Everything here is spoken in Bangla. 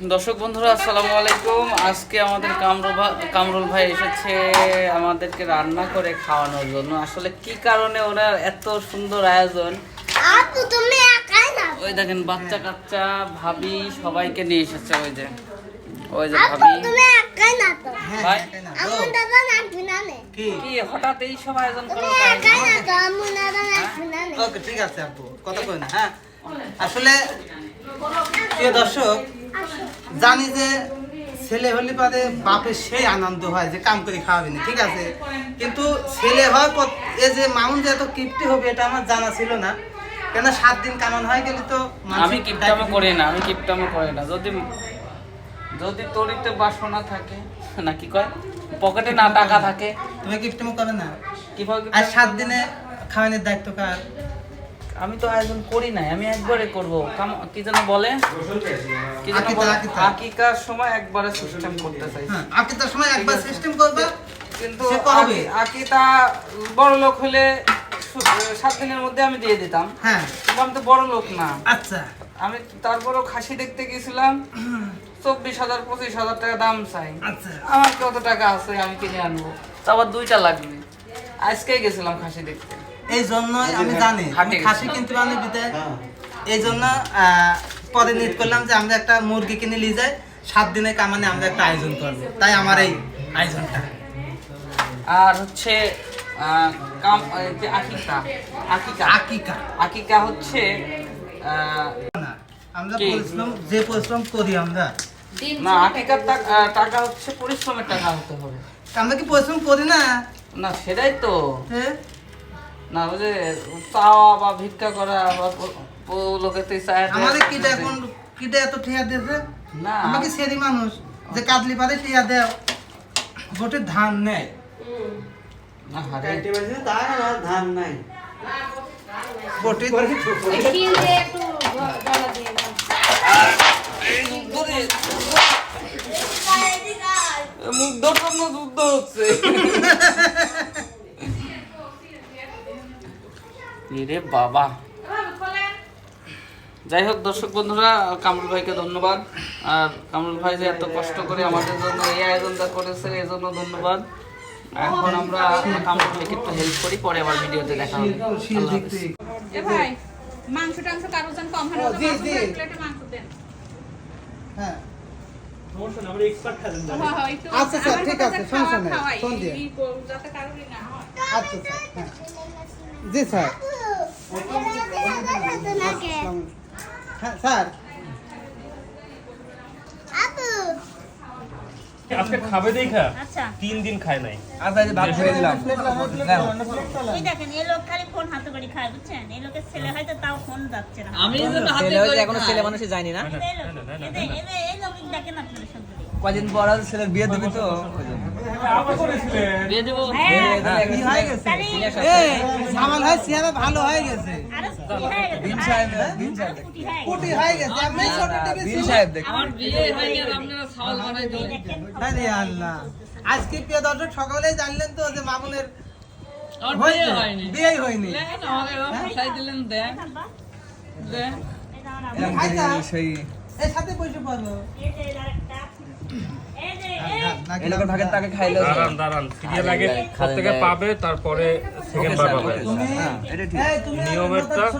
দর্শক বন্ধুরা আসসালামু আলাইকুম। আজকে আমাদের কামরুল কামরুল ভাই এসেছে আমাদেরকে রান্না করে খাওয়ানোর জন্য। আসলে কি কারণে ওনার এত সুন্দর আয়োজন? আপু তুমি একাই না? ওই দেখেন বাচ্চা কাচ্চা ভাবি সবাইকে নিয়ে এসেছে ওই যে। ওই যে আপু ভাবি। তুমি একাই না তো? ভাই আমু দাদা না নে কি? কি হঠাৎ এই সব আয়োজন তুমি করল তাই? একাই না তো আমু দাদা না নে? ওকে ঠিক আছে আপু। কথা কই না হ্যাঁ? আসলে প্রিয় দর্শক জানি যে ছেলে হলে পারে বাপের সেই আনন্দ হয় যে কাম করে খাওয়াবে না ঠিক আছে? কিন্তু ছেলে হয় পর এ যে মাউন যে এত কিপ্টি হবে এটা আমার জানা ছিল না। কেন সাত দিন কামান হয়ে গেলে তো আমি কিপটামো করি না আমি কিপটামো করি না। যদি যদি তরিতে বাসনা থাকে না কি কয়? পকেটে না টাকা থাকে। তুমি কিপ্টিমো করে না। আর সাত দিনে খাওয়ানোর দায়িত্ব কার? আমি তো আয়োজন করি নাই আমি একবারে করব। কি যেন বলে? কি যেন বলে? আকিকার সময় একবারে সিস্টেম করতে চাই। হ্যাঁ তার সময় একবার সিস্টেম করবে কিন্তু সে আকিতা বড় লোক হলে সাত দিনের মধ্যে আমি দিয়ে দিতাম। হ্যাঁ। কিন্তু আমি তো বড় লোক না। আচ্ছা। আমি তারপরও খাসি দেখতে গেছিলাম চব্বিশ হাজার পঁচিশ হাজার টাকা দাম চাই। আচ্ছা। আমার কত টাকা আছে আমি কিনে আনব? তো আবার দুইটা লাগবে। আজকেই গেছিলাম খাসি দেখতে। এই জন্যই আমি জানি। খাসি কিনতে পারি বিদায় এই জন্য পরে নিট করলাম যে আমরা একটা মুরগি কিনে নিয়ে যাই সাত দিনে কামানে আমরা একটা আয়োজন করব। তাই আমার এই আয়োজনটা। আর হচ্ছে কাম যে আকিকা আকিকা। আকিকা। আকিকা হচ্ছে আমরা কি? পরিশ্রম যে পরিশ্রম করি আমরা। না আকিকার টাকা হচ্ছে পরিশ্রমের টাকা হতে হবে। আমরা কি পরিশ্রম করি না? না সেটাই তো। হ্যাঁ? না যে চাওয়া বা ভিক্ষা করা বা লোকেতে চায় আমাদের কিটা এখন কিটা এত ঠেয়া দিয়েছে না আমাকে সেরি মানুষ যে কাটলি পারে ঠেয়া দেও গোটে ধান নেয় না হারে ধান নাই গোটে মুগ্ধর জন্য যুদ্ধ হচ্ছে রে বাবা। যাই হোক দর্শক বন্ধুরা কামরুল ভাইকে ধন্যবাদ। আর কামরুল ভাই যে এত কষ্ট করে আমাদের জন্য এই আয়োজনটা করেছে এই জন্য ধন্যবাদ। এখন আমরা কামরুল ভাইকে একটু হেল্প করি পরে আবার ভিডিওতে দেখা হবে। এ ভাই মাংস টাংস কারও কম জি, মাংস জি। প্লেটে মাংস দেন। হ্যাঁ। হ্যাঁ, হ্যাঁ, আচ্ছা, স্যার, ঠিক আছে, সমস্যা নাই, ফোন দিয়ে। আচ্ছা স্যার জি স্যার। স্যার। আপু। আজকে খাবে দেখা? আচ্ছা। তিন দিন খায় নাই। এই দেখেন এই লোক খালি ফোন হাতে করে খায় বুঝছেন? এই লোকের ছেলে হয়তো তাও ফোন যাচ্ছে না। আমি হাতে করে এই লোক দেখেন আপনারা সব কদিন পর ছেলের বিয়ে দিবি তো? হয়ে সিয়ারা ভালো হয়ে গেছে আজকে প্রিয় দর্শক সকালেই জানলেন তো যে মামুনের বিয়ে হয়নি। বিয়েই দেন আমাকে দিলেন এর সাথে পয়সা পাবো এই যে আরেকটা। পাবে তারপরে সেকেন্ড বার পাবে। হ্যাঁ, নিয়মেরটা-